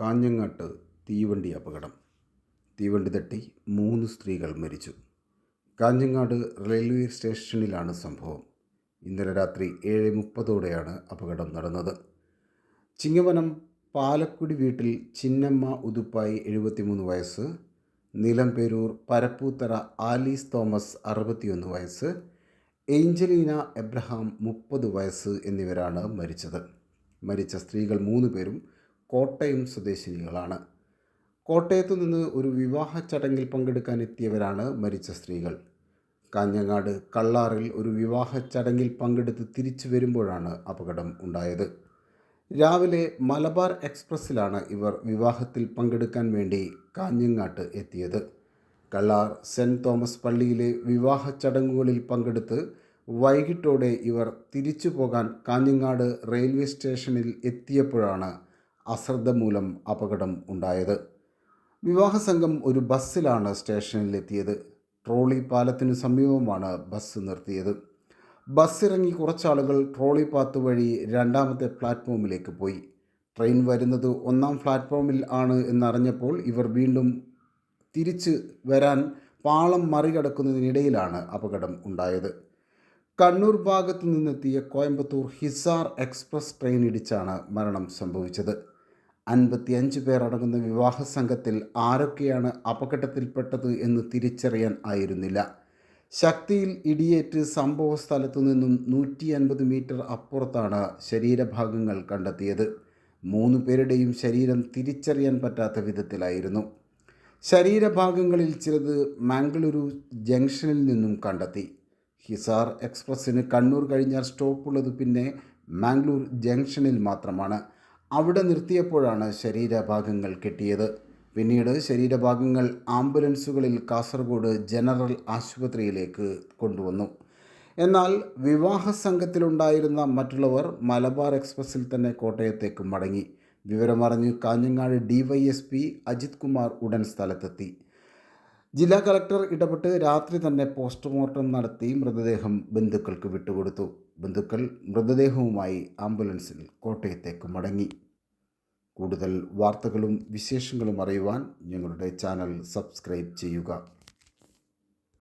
കാഞ്ഞങ്ങാട്ട് തീവണ്ടി അപകടം. തീവണ്ടി തട്ടി മൂന്ന് സ്ത്രീകൾ മരിച്ചു. കാഞ്ഞങ്ങാട് റെയിൽവേ സ്റ്റേഷനിലാണ് സംഭവം. ഇന്നലെ രാത്രി ഏഴ് മുപ്പതോടെയാണ് അപകടം നടന്നത്. ചിങ്ങവനം പാലക്കുടി വീട്ടിൽ ചിന്നമ്മ ഉതുപ്പായി എഴുപത്തിമൂന്ന് വയസ്സ് നിലമ്പേരൂർ പരപ്പൂത്തറ ആലീസ് തോമസ് അറുപത്തിയൊന്ന് വയസ്സ് ഏഞ്ചലീന എബ്രഹാം മുപ്പത് വയസ്സ് എന്നിവരാണ് മരിച്ചത്. മരിച്ച സ്ത്രീകൾ മൂന്ന് പേരും കോട്ടയം സ്വദേശിനികളാണ്. കോട്ടയത്തു നിന്ന് ഒരു വിവാഹ ചടങ്ങിൽ പങ്കെടുക്കാൻ എത്തിയവരാണ് മരിച്ച സ്ത്രീകൾ. കാഞ്ഞങ്ങാട് കള്ളാറിൽ ഒരു വിവാഹ ചടങ്ങിൽ പങ്കെടുത്ത് തിരിച്ചു വരുമ്പോഴാണ് അപകടം ഉണ്ടായത്. രാവിലെ മലബാർ എക്സ്പ്രസ്സിലാണ് ഇവർ വിവാഹത്തിൽ പങ്കെടുക്കാൻ വേണ്ടി കാഞ്ഞങ്ങാട്ട് എത്തിയത്. കള്ളാർ സെന്റ് തോമസ് പള്ളിയിലെ വിവാഹ ചടങ്ങുകളിൽ പങ്കെടുത്ത് വൈകിട്ടോടെ ഇവർ തിരിച്ചു പോകാൻ കാഞ്ഞങ്ങാട് റെയിൽവേ സ്റ്റേഷനിൽ എത്തിയപ്പോഴാണ് അശ്രദ്ധ മൂലം അപകടം ഉണ്ടായത്. വിവാഹ സംഘം ഒരു ബസ്സിലാണ് സ്റ്റേഷനിലെത്തിയത്. ട്രോളി പാലത്തിനു സമീപമാണ് ബസ് നിർത്തിയത്. ബസ് ഇറങ്ങി കുറച്ചാളുകൾ ട്രോളി പാത്ത് വഴി രണ്ടാമത്തെ പ്ലാറ്റ്ഫോമിലേക്ക് പോയി. ട്രെയിൻ വരുന്നത് ഒന്നാം പ്ലാറ്റ്ഫോമിൽ ആണ് എന്നറിഞ്ഞപ്പോൾ ഇവർ വീണ്ടും തിരിച്ച് വരാൻ പാളം മറികടക്കുന്നതിനിടയിലാണ് അപകടം ഉണ്ടായത്. കണ്ണൂർ ഭാഗത്തു നിന്നെത്തിയ കോയമ്പത്തൂർ ഹിസാർ എക്സ്പ്രസ് ട്രെയിൻ ഇടിച്ചാണ് മരണം സംഭവിച്ചത്. അൻപത്തിയഞ്ച് പേർ അടങ്ങുന്ന വിവാഹ സംഘത്തിൽ ആരൊക്കെയാണ് അപകടത്തിൽപ്പെട്ടത് എന്ന് തിരിച്ചറിയാൻ ആയിരുന്നില്ല. ശക്തിയിൽ ഇടിയേറ്റ് സംഭവ സ്ഥലത്തു നിന്നും നൂറ്റി അൻപത് മീറ്റർ അപ്പുറത്താണ് ശരീരഭാഗങ്ങൾ കണ്ടെത്തിയത്. മൂന്ന് പേരുടെയും ശരീരം തിരിച്ചറിയാൻ പറ്റാത്ത വിധത്തിലായിരുന്നു. ശരീരഭാഗങ്ങളിൽ ചിലത് മാംഗളൂരു ജംഗ്ഷനിൽ നിന്നും കണ്ടെത്തി. ഹിസാർ എക്സ്പ്രസ്സിന് കണ്ണൂർ കഴിഞ്ഞാൽ സ്റ്റോപ്പുള്ളത് പിന്നെ മാംഗ്ലൂർ ജംഗ്ഷനിൽ മാത്രമാണ്. അവിടെ നിർത്തിയപ്പോഴാണ് ശരീരഭാഗങ്ങൾ കിട്ടിയത്. പിന്നീട് ശരീരഭാഗങ്ങൾ ആംബുലൻസുകളിൽ കാസർഗോഡ് ജനറൽ ആശുപത്രിയിലേക്ക് കൊണ്ടുവന്നു. എന്നാൽ വിവാഹ സംഘത്തിലുണ്ടായിരുന്ന മറ്റുള്ളവർ മലബാർ എക്സ്പ്രസ്സിൽ തന്നെ കോട്ടയത്തേക്ക് മടങ്ങി. വിവരമറിഞ്ഞ് കാഞ്ഞങ്ങാട് ഡിവൈഎസ്പി അജിത് കുമാർ ഉടൻ സ്ഥലത്തെത്തി. ജില്ലാ കളക്ടർ ഇടപെട്ട് രാത്രി തന്നെ പോസ്റ്റ്മോർട്ടം നടത്തി മൃതദേഹം ബന്ധുക്കൾക്ക് വിട്ടുകൊടുത്തു. ബന്ധുക്കൾ മൃതദേഹവുമായി ആംബുലൻസിൽ കോട്ടയത്തേക്ക് മടങ്ങി. കൂടുതൽ വാർത്തകളും വിശേഷങ്ങളും അറിയുവാൻ ഞങ്ങളുടെ ചാനൽ സബ്സ്ക്രൈബ് ചെയ്യുക.